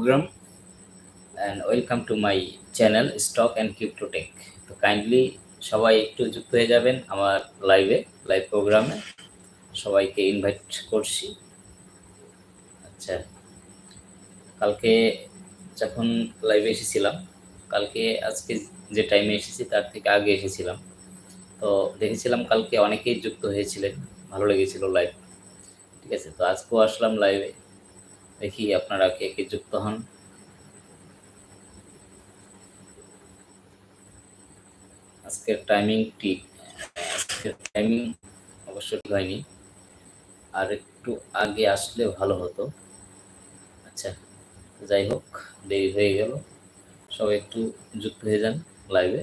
program, and welcome to my channel, Stock and Crypto Tech. তো kindly সবাই একটু যুক্ত হয়ে যাবেন আমার লাইভে লাইভ প্রোগ্রামে সবাইকে ইনভাইট করছি। আচ্ছা কালকে যখন লাইভে এসেছিলাম, কালকে আজকে যে টাইমে এসেছি তার থেকে আগে এসেছিলাম। তো দেখেছিলাম কালকে অনেকেই যুক্ত হয়েছিলেন, ভালো লেগেছিল লাইভ ঠিক আছে, তো আজকেও আসলাম লাইভে দেখি আপনারা কে কে যুক্ত হন। আজকের টাইমিং ঠিক আজকের টাইমিং অবশ্য ঠিক হয়নি। আর একটু আগে আসলে ভালো হতো। আচ্ছা যাই হোক, দেরি হয়ে গেল। সবাই একটু যুক্ত হয়ে যান লাইভে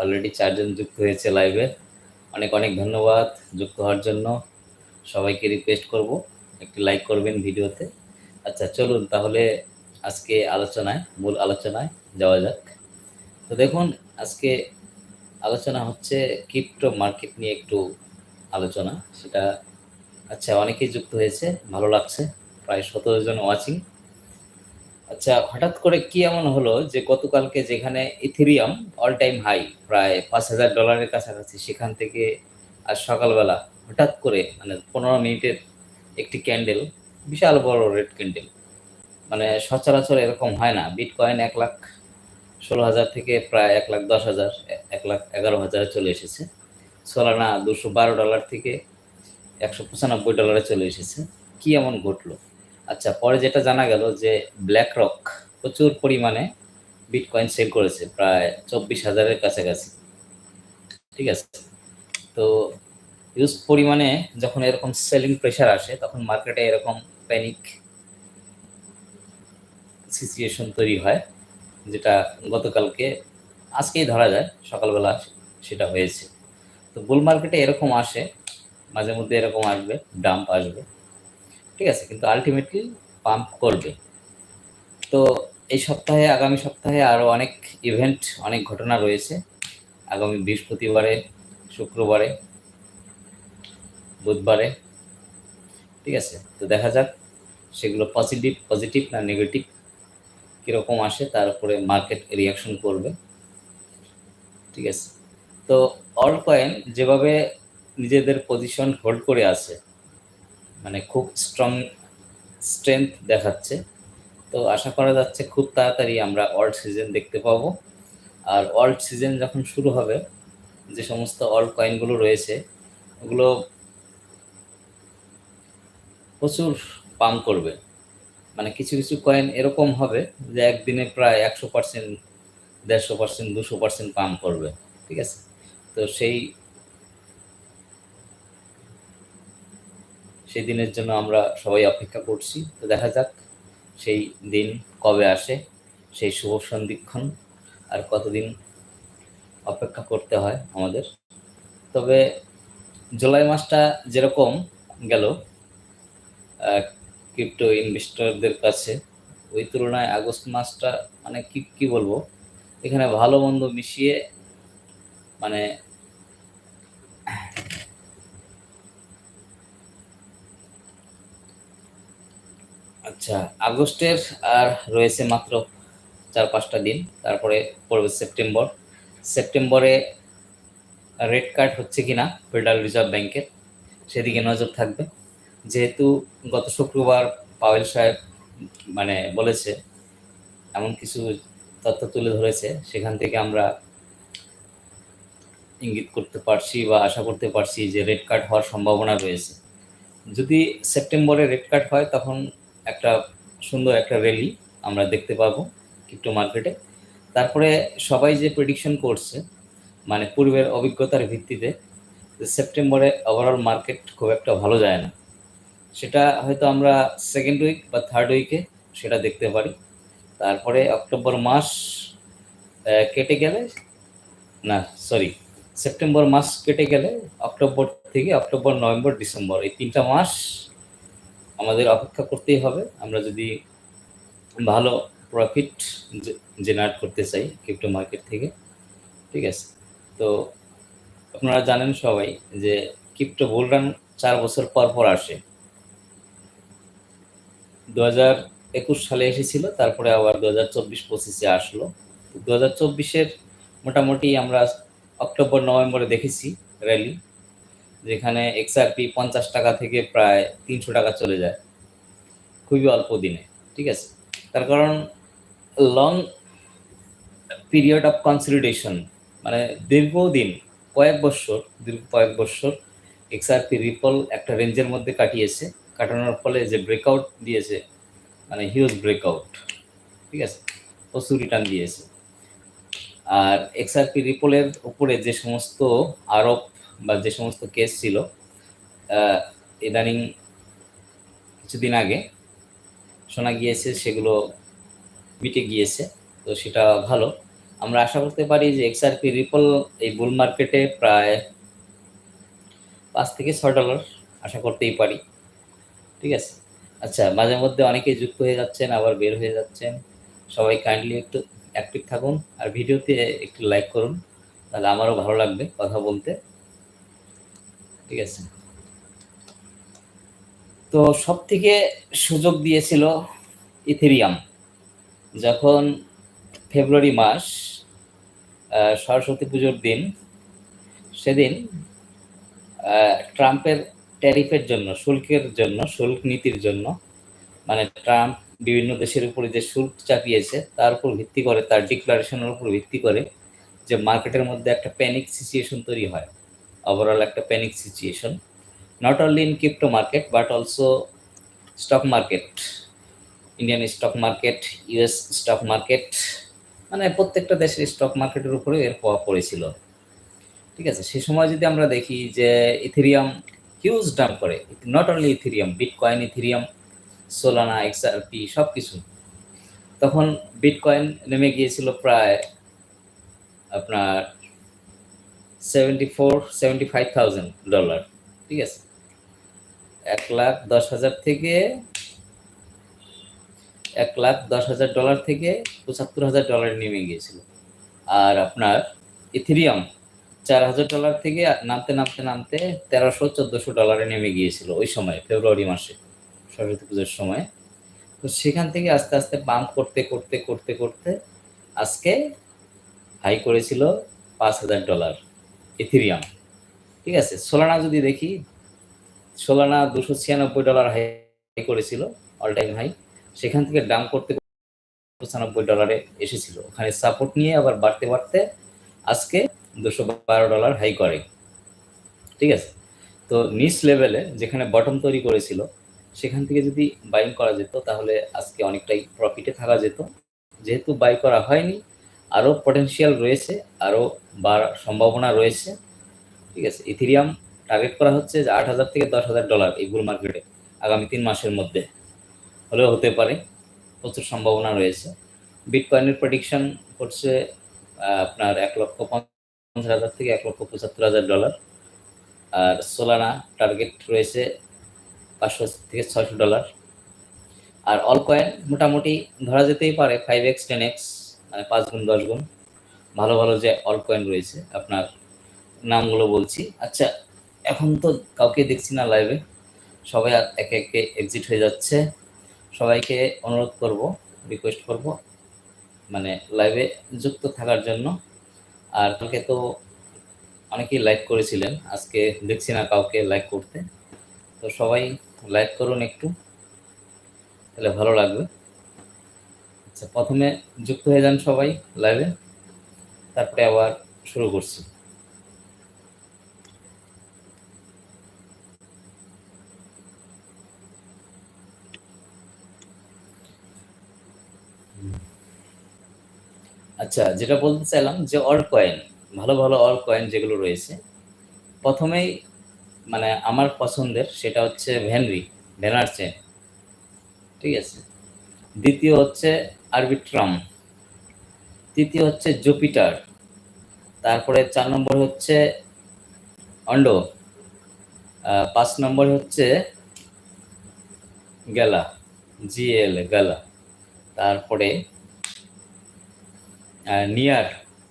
অলরেডি চারজন যুক্ত হয়েছে লাইভে অনেক অনেক ধন্যবাদ যুক্ত হওয়ার জন্য। সবাইকে রিকোয়েস্ট করব, একটি লাইক করবেন ভিডিওতে। আচ্ছা চলুন তাহলে আজকে আলোচনায়, মূল আলোচনায় যাওয়া যাক। তো দেখুন, আজকে আলোচনা হচ্ছে ক্রিপ্টো মার্কেট নিয়ে একটু আলোচনা। সেটা আচ্ছা অনেকেই যুক্ত হয়েছে, ভালো লাগছে। প্রায় সতেরো জন ওয়াচিং আচ্ছা হঠাৎ করে কি এমন হলো যে গতকালকে যেখানে ইথেরিয়াম অল টাইম হাই প্রায় পাঁচ হাজার ডলারের কাছাকাছি, সেখান থেকে আর সকালবেলা হঠাৎ করে মানে পনেরো মিনিটের একটি ক্যান্ডেল বিশাল বড় রেড ক্যান্ডেল মানে সচরাচর এরকম হয় না। বিট কয়েন এক লাখ ষোলো হাজার থেকে প্রায় এক লাখ দশ হাজার, এক লাখ এগারো হাজারে চলে এসেছে। সোলানা দুশো বারো ডলার থেকে একশো পঁচানব্বই ডলারে চলে এসেছে। কি এমন ঘটলো? আচ্ছা পরে যেটা জানা গেল যে ব্ল্যাক রক প্রচুর পরিমাণে বিটকয়েন সেল করেছে, প্রায় চব্বিশ হাজারের কাছাকাছি। ঠিক আছে? তো ইউজ পরিমাণে যখন এরকম সেলিং প্রেশার আসে, তখন মার্কেটে এরকম প্যানিক সিচুয়েশন তৈরি হয়, যেটা গতকালকে, আজকেই ধরা যায়, সকালবেলা সেটা হয়েছে। তো বুল মার্কেটে এরকম আসে মাঝে মধ্যে এরকম আসবে ডাম্প আসবে। ঠিক আছে, কিন্তু আলটিমেটলি পাম্প করবে। তো এই সপ্তাহে, আগামী সপ্তাহে আরও অনেক ইভেন্ট অনেক ঘটনা রয়েছে। আগামী বৃহস্পতিবারে, শুক্রবারে, বুধবারে, ঠিক আছে? তো দেখা যাক সেগুলো পজিটিভ পজিটিভ না নেগেটিভ কীরকম আসে তার উপরে মার্কেট রিয়াকশন করবে। ঠিক আছে? তো অল কয়েন যেভাবে নিজেদের পজিশন হোল্ড করে আছে মানে খুব স্ট্রং স্ট্রেংথ দেখাচ্ছে। তো আশা করা যাচ্ছে খুব তাড়াতাড়ি আমরা অল্ড সিজন দেখতে পাবো। আর অল্ড সিজন যখন শুরু হবে, যে সমস্ত অল্ড কয়েনগুলো রয়েছে, ওগুলো প্রচুর পাম্প করবে। মানে কিছু কিছু কয়েন এরকম হবে যে একদিনে প্রায় একশো পার্সেন্ট দেড়শো পার্সেন্ট দুশো পার্সেন্ট পাম্প করবে। ঠিক আছে? তো সেই সেই দিনের জন্য আমরা সবাই অপেক্ষা করছি। তো দেখা যাক সেই দিন কবে আসে, সেই শুভ সন্ধিক্ষণ আর কতদিন অপেক্ষা করতে হয় আমাদের। তবে জুলাই মাসটা যেরকম গেল ক্রিপ্টো ইনভেস্টরদের কাছে ওই তুলনায় আগস্ট মাসটা মানে কি কি বলব? এখানে ভালো মন্দ মিশিয়ে মানে আচ্ছা আগস্টের আর রয়েছে মাত্র চার পাঁচটা দিন, তারপরে পড়বে সেপ্টেম্বর। সেপ্টেম্বরে রেড কার্ড হচ্ছে কিনা ফেডারেল রিজার্ভ ব্যাংকের, সেদিকে নজর থাকবে। যেহেতু গত শুক্রবার পাওয়েল সাহেব মানে বলেছে, এমন কিছু তথ্য তুলে ধরেছে, সেখান থেকে আমরা ইঙ্গিত করতে পারছি বা আশা করতে পারছি যে রেড কার্ড হওয়ার সম্ভাবনা রয়েছে। যদি সেপ্টেম্বরে রেড কার্ড হয়, তখন একটা সুন্দর একটা র্যালি আমরা দেখতে পাবো ক্রিপ্টো মার্কেটে তারপরে সবাই যে প্রেডিকশন করছে মানে পূর্বের অভিজ্ঞতার ভিত্তিতে সেপ্টেম্বরে ওভারঅল মার্কেট খুব একটা ভালো যায় না। সেটা হয়তো আমরা সেকেন্ড উইক বা থার্ড উইকে সেটা দেখতে পারি। তারপরে অক্টোবর মাস কেটে গেলে, না সরি সেপ্টেম্বর মাস কেটে গেলে অক্টোবর থেকে অক্টোবর নভেম্বর ডিসেম্বর এই তিনটা মাস আমাদের অপেক্ষা করতেই হবে। আমরা যদি ভালো প্রফিট জেনারেট করতে চাই ক্রিপ্টো মার্কেট থেকে, ঠিক আছে? তো আপনারা জানেন সবাই যে ক্রিপ্টো বুলরান চার বছর পর পর আসে। দু হাজার একুশ সালে এসেছিল, তারপরে আবার দু হাজার চব্বিশ পঁচিশে আসলো। দু হাজার চব্বিশের মোটামুটি আমরা অক্টোবর, নভেম্বরে দেখেছি র্যালি যেখানে এক্সআরপি পঞ্চাশ টাকা থেকে প্রায় তিনশো টাকা চলে যায়। খুবই অল্প দিনে, ঠিক আছে? তার কারণ লং পিরিয়ড অফ কনসলিডেশন মানে দীর্ঘদিন, কয়েক বছর, দীর্ঘ কয়েক বছর এক্সআরপি রিপল একটা রেঞ্জের মধ্যে কাটিয়েছে। কাটানোর ফলে যে ব্রেকআউট দিয়েছে মানে হিউজ ব্রেকআউট ঠিক আছে? প্রচুর রিটার্ন দিয়েছে। আর এক্সআরপি রিপলের উপরে যে সমস্ত আরোপ বা যে সমস্ত কেস ছিল ইদানিং কিছুদিন আগে শোনা গিয়েছে, সেগুলো মিটে গিয়েছে, তো সেটা ভালো। আমরা আশা করতে পারি যে এক্সআরপি রিপল এই বুল মার্কেটে প্রায় পাঁচ থেকে ছয় ডলার আশা করতেই পারি। ঠিক আছে? আচ্ছা মাঝে মধ্যে অনেকেই যুক্ত হয়ে যাচ্ছেন, আবার বের হয়ে যাচ্ছেন। সবাই কাইন্ডলি একটু অ্যাক্টিভ থাকুন, আর ভিডিওতে একটু লাইক করুন, তাহলে আমারও ভালো লাগবে কথা বলতে। ঠিক আছে? তো সব থেকে সুযোগ দিয়েছিল ইথেরিয়াম। যখন ফেব্রুয়ারি মাস সরস্বতী পুজোর দিন, সেদিন ট্রাম্পের ট্যারিফের জন্য, শুল্কের জন্য, শুল্ক নীতির জন্য মানে ট্রাম্প বিভিন্ন দেশের উপরে যে শুল্ক চাপিয়েছে, তার উপর ভিত্তি করে, তার ডিক্লারেশনের উপর ভিত্তি করে যে মার্কেটের মধ্যে একটা প্যানিক সিচুয়েশন তৈরি হয়। ওভারঅল একটা panic situation not only in crypto market but also stock market Indian stock market US stock market মানে প্রত্যেকটা দেশের স্টক মার্কেটের উপরে এর প্রভাব পড়েছিল। ঠিক আছে? সে সময় যদি আমরা দেখি যে ইথেরিয়াম হিউজ ডাম্প করে not only Ethereum bitcoin Ethereum Solana XRP সব কিছু তখন বিটকয়েন নেমে গিয়েছিল প্রায় আপনার seventy four seventy five thousand dollar ঠিক আছে? এক লাখ দশ হাজার থেকে এক লাখ দশ হাজার ডলার থেকে পঁচাত্তর হাজার ডলার নেমে গিয়েছিল। আর আপনার ইথেরিয়াম চার হাজার ডলার থেকে নামতে নামতে নামতে তেরোশো, চোদ্দোশো ডলারে নেমে গিয়েছিল ওই সময়, ফেব্রুয়ারি মাসে, সরস্বতী পুজোর সময়। তো সেখান থেকে আস্তে আস্তে পাম্প করতে করতে করতে করতে আজকে হাই করেছিল পাঁচ হাজার ডলার ইথেরিয়াম ঠিক আছে সোলানা যদি দেখি সোলানা দুশো ছিয়ানব্বই ডলার হাই করেছিল অল টাইম হাই সেখান থেকে ডাম করতে পঁচানব্বই ডলারে এসেছিল। ওখানে সাপোর্ট নিয়ে আবার বাড়তে বাড়তে আজকে দুশো বারো ডলার হাই করে। ঠিক আছে, তো নিচ লেভেলে যেখানে বটম তৈরি করেছিল, সেখান থেকে যদি বাইং করা যেত, তাহলে আজকে অনেকটাই প্রফিটে থাকা যেত। যেহেতু বাই করা হয়নি আরও পটেনশিয়াল রয়েছে আরও বাড়ার সম্ভাবনা রয়েছে, ঠিক আছে? ইথিরিয়াম টার্গেট করা হচ্ছে যে আট হাজার থেকে দশ হাজার ডলার এই বুল মার্কেটে আগামী তিন মাসের মধ্যে। হলেও হতে পারে, প্রচুর সম্ভাবনা রয়েছে। বিটকয়েনের প্রেডিকশন করছে আপনার এক লক্ষ পঞ্চাশ হাজার থেকে এক লক্ষ পঁচাত্তর হাজার ডলার আর সোলানা টার্গেট রয়েছে পাঁচশো থেকে ছয়শো ডলার আর অল কয়েন মোটামুটি ধরা যেতেই পারে ফাইভ এক্স টেন এক্স মানে পাঁচ গুণ, দশ গুণ। ভালো ভালো যে অল কয়েন রয়েছে, আপনার নামগুলো বলছি। আচ্ছা এখন তো কাউকে দেখছি না লাইভে সবাই আর একে একে এক্সিট হয়ে যাচ্ছে। সবাইকে অনুরোধ করব রিকোয়েস্ট করব মানে লাইভে যুক্ত থাকার জন্য। আর কালকে তো অনেকেই লাইক করেছিলেন, আজকে দেখছি না কাউকে লাইক করতে। তো সবাই লাইক করুন একটু, তাহলে ভালো লাগবে। আচ্ছা প্রথমে যুক্ত হয়ে যান সবাই লাইভে তারপরে আবার শুরু করছি। আচ্ছা যেটা বলতে চাইলাম যে অল কয়েন ভালো ভালো অল কয়েন যেগুলো রয়েছে, প্রথমেই মানে আমার পছন্দের সেটা হচ্ছে ভ্যানরি ভ্যানার্চে ঠিক আছে? দ্বিতীয় হচ্ছে আরবিট্রাম তৃতীয় হচ্ছে জুপিটার। তারপরে চার নম্বর হচ্ছে অন্ডো। পাঁচ নম্বর হচ্ছে গেলা, জিএল, গেলা। তারপরে নিয়ার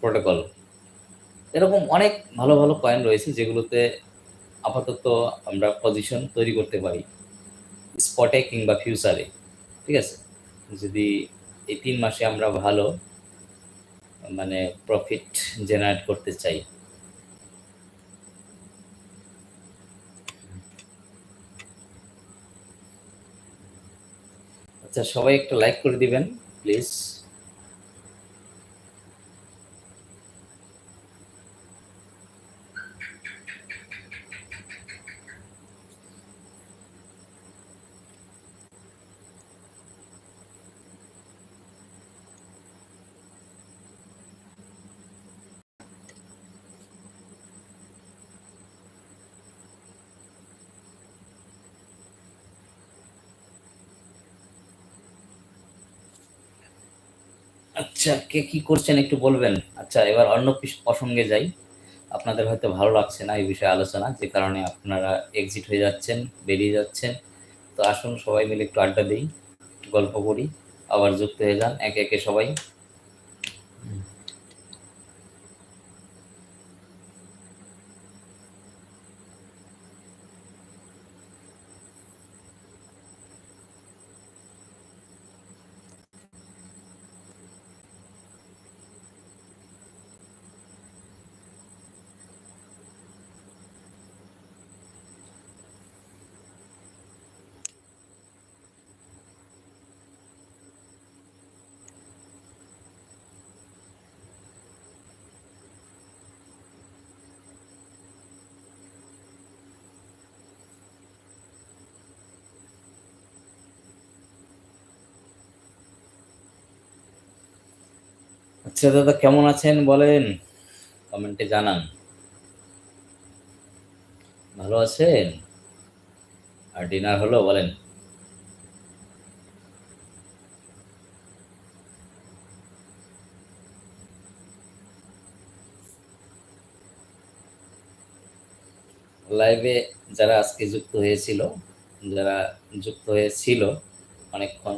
প্রোটোকল। এরকম অনেক ভালো ভালো কয়েন রয়েছে যেগুলোতে আপাতত আমরা পজিশন তৈরি করতে পারি। স্পটে কিংবা ফিউচারে ঠিক আছে? যদি এই তিন মাসে আমরা ভালো মানে প্রফিট জেনারেট করতে চাই। আচ্ছা সবাই একটা লাইক করে দিবেন প্লিজ আচ্ছা কে কি করছেন একটু বলবেন? আচ্ছা এবার অন্য প্রসঙ্গে যাই। আপনাদের হয়তো ভালো লাগছে না এই বিষয়ে আলোচনা, যে কারণে আপনারা এক্সিট হয়ে যাচ্ছেন, বেরিয়ে যাচ্ছেন। তো আসুন সবাই মিলে একটু আড্ডা দিই, একটু গল্প করি, আবার যুক্ত হয়ে যান। একে একে সবাই। আচ্ছা দাদা কেমন আছেন বলেন? কমেন্টে জানান। ভালো আছেন? আর ডিনার হলো বলেন। লাইভে যারা আজকে যুক্ত হয়েছিল, যারা যুক্ত হয়েছিল অনেকক্ষণ,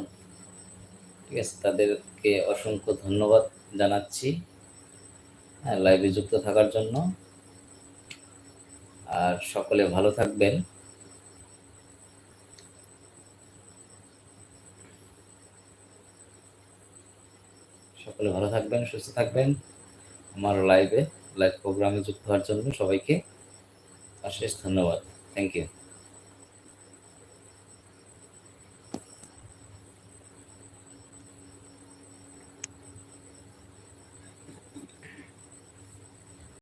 ঠিক আছে, তাদেরকে অসংখ্য ধন্যবাদ। জানাচ্ছি। হ্যাঁ লাইভে যুক্ত থাকার জন্য। আর সকলে ভালো থাকবেন। সকলে ভালো থাকবেন, সুস্থ থাকবেন। আমার লাইভে লাইভ প্রোগ্রামে যুক্ত হওয়ার জন্য সবাইকে অশেষ ধন্যবাদ। Thank you